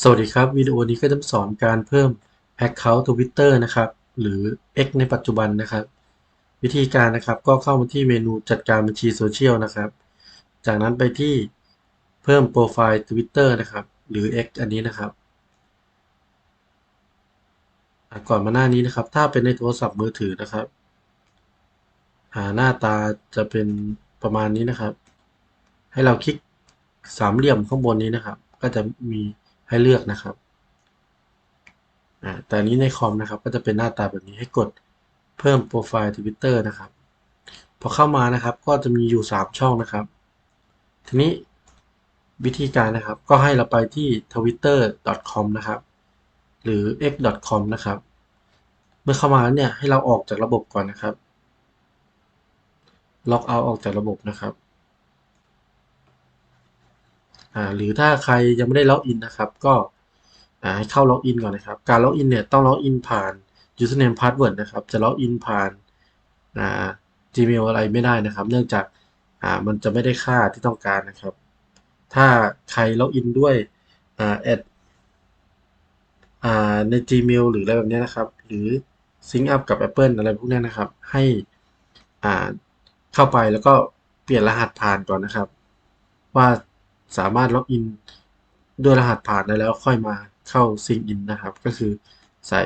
สวัสดีครับ วิดีโอนี้ก็จะสอนการเพิ่ม Account Twitter นะครับ หรือ X ในปัจจุบันนะครับ วิธีการนะครับก็เข้ามาที่เมนูจัดการบัญชีโซเชียลนะครับ จากนั้นไปที่เพิ่มโปรไฟล์ Twitter นะครับ หรือ X อันนี้นะครับ ก่อนมาหน้านี้นะครับ ถ้าเป็นในโทรศัพท์มือถือนะครับ หาหน้าตาจะเป็นประมาณนี้นะครับ ให้เราคลิกสามเหลี่ยมข้างบนนี้นะครับ ก็จะมี ให้เลือกนะครับอ่าแต่นี้ในคอมนะครับก็จะเป็นหน้าตาแบบนี้ให้กดเพิ่มโปรไฟล์ Twitter นะครับ พอเข้ามานะครับก็จะมีอยู่ 3 ช่องนะครับ ทีนี้วิธีการนะครับก็ให้เราไปที่ twitter.com นะครับ หรือ x.com นะครับ เมื่อเข้ามาแล้วเนี่ยให้เราออกจากระบบก่อนนะครับล็อกเอาออกจากระบบนะครับ อ่าหรือถ้าใครยังไม่ได้ล็อกอินนะครับ ก็อ่าให้เข้าล็อกอินก่อนนะครับ การล็อกอินเนี่ยต้องล็อกอินผ่าน username password นะครับ จะล็อกอินผ่านอ่า gmail อะไรไม่ได้นะครับ เนื่องจากอ่ามันจะไม่ได้ค่าที่ต้องการนะครับ ถ้าใครล็อกอินด้วยอ่า at อ่าใน Gmail หรืออะไรแบบนี้นะครับ หรือ Sync up กับ Apple อะไรพวกนี้นะครับ ให้อ่าเข้าไปแล้วก็เปลี่ยนรหัสผ่านก่อนนะครับ ว่า สามารถล็อกอินด้วยรหัสผ่านได้แล้วค่อยมาเข้า Sync in นะครับ ก็คือใส่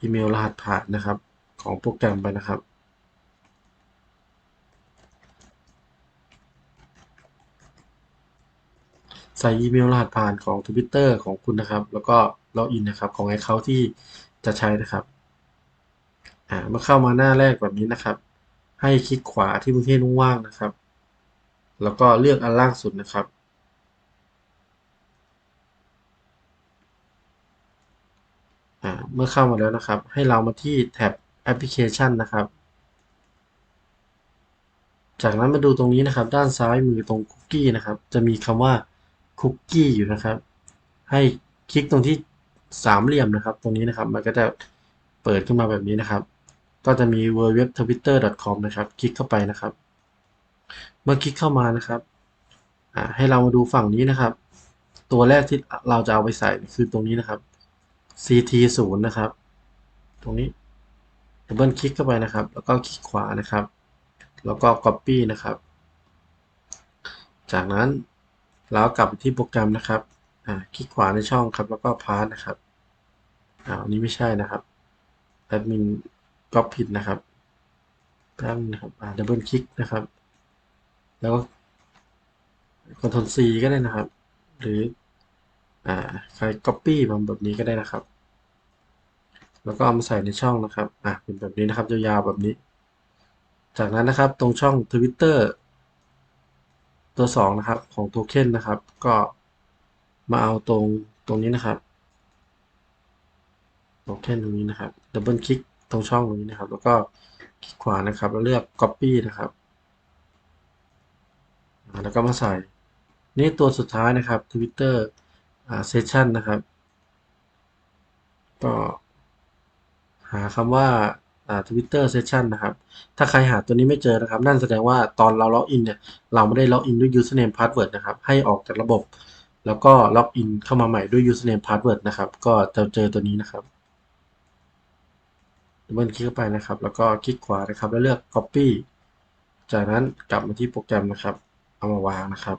อีเมลรหัสผ่านนะครับ ของโปรแกรมไปนะครับ ใส่อีเมลรหัสผ่านของ Twitter ของคุณนะครับ แล้วก็ล็อกอินนะครับของ Account ที่จะใช้นะครับเมื่อเข้ามาหน้าแรกแบบนี้นะครับ ให้คลิกขวาที่พื้นที่ว่างๆนะครับ แล้วก็เลือกอันล่างสุดนะครับ เมื่อเข้ามาแล้วนะครับ ให้เรามาที่แท็บแอปพลิเคชันนะครับ จากนั้นมาดูตรงนี้นะครับ ด้านซ้ายมือตรงคุกกี้นะครับ จะมีคำว่าคุกกี้อยู่นะครับ ให้คลิกตรงที่สามเหลี่ยมนะครับ ตรงนี้นะครับ มันก็จะเปิดขึ้นมาแบบนี้นะครับ ก็จะมี w w w t w i t t e r c o m นะครับ คลิกเข้าไปนะครับ เมื่อคลิกเข้ามานะครับอ่าให้เรามาดูฝั่งนี้นะครับ ตัวแรกที่เราจะเอาไปใส่คือตรงนี้นะครับ ct 0นะครับ ตรงนี้ดับเบิลคลิกเข้าไปนะครับ แล้วก็คลิกขวานะครับ แล้วก็ copy นะครับ จากนั้นเรากลับไปที่โปรแกรมนะครับอ่าคลิกขวาในช่องครับ แล้วก็ path นะครับอ่าอันนี้ไม่ใช่นะครับแอดมินก๊อปผิดนะครับแป๊บนึงนะครับอ่าดับเบิลคลิกนะครับ แล้วก็ Ctrl C ก็ได้นะครับ หรืออ่าใคร copy มาแบบนี้ก็ได้นะครับ แล้วก็เอามาใส่ในช่องนะครับอะเป็นแบบนี้นะครับยาวๆแบบนี้ จากนั้นนะครับตรงช่อง Twitter ตัว 2 นะครับ ของโทเค็นนะครับ ก็มาเอาตรงตรงนี้นะครับโทเค็นตรงนี้นะครับดับเบิลคลิกตรงช่องตรงนี้นะครับ แล้วก็คลิกขวานะครับ แล้วเลือก Copy นะครับ แล้วก็มาใส่ นี่ตัวสุดท้ายนะครับ Twitter อ่า Session นะครับ ก็หาคำว่าอ่า Twitter Session นะครับ ถ้าใครหาตัวนี้ไม่เจอนะครับ นั่นแสดงว่าตอนเราล็อกอินเนี่ย เราไม่ได้ล็อกอินด้วย username password นะครับ ให้ออกจากระบบ แล้วก็ล็อกอินเข้ามาใหม่ด้วย username password นะครับ ก็จะเจอตัวนี้นะครับดับเบิลคลิกเข้าไปนะครับ แล้วก็คลิกขวานะครับ แล้วเลือก copy จากนั้นกลับมาที่โปรแกรมนะครับ เอามาวางนะครับ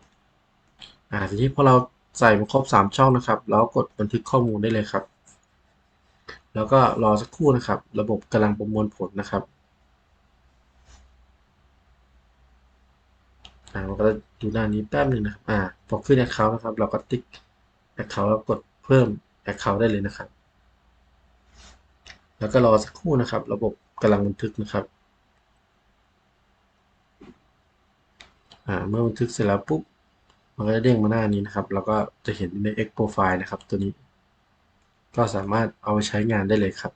อ่าทีนี้พอเราใส่มาครบ 3 ช่องนะครับ แล้วกดบันทึกข้อมูลได้เลยครับ แล้วก็รอสักครู่นะครับ ระบบกำลังประมวลผลนะครับอ่ามันก็จะดูหน้านี้แป๊บหนึ่งนะครับอ่าพอขึ้น Account นะครับ เราก็ติ๊ก Account แล้วกดเพิ่ม Account ได้เลยนะครับ แล้วก็รอสักครู่นะครับ ระบบกำลังบันทึกนะครับ อ่า เมื่อบันทึกเสร็จแล้วปุ๊บ มันก็จะเด้งมาหน้านี้นะครับ แล้วก็จะเห็นใน X Profile นะครับตัวนี้ ก็สามารถเอาไปใช้งานได้เลยครับ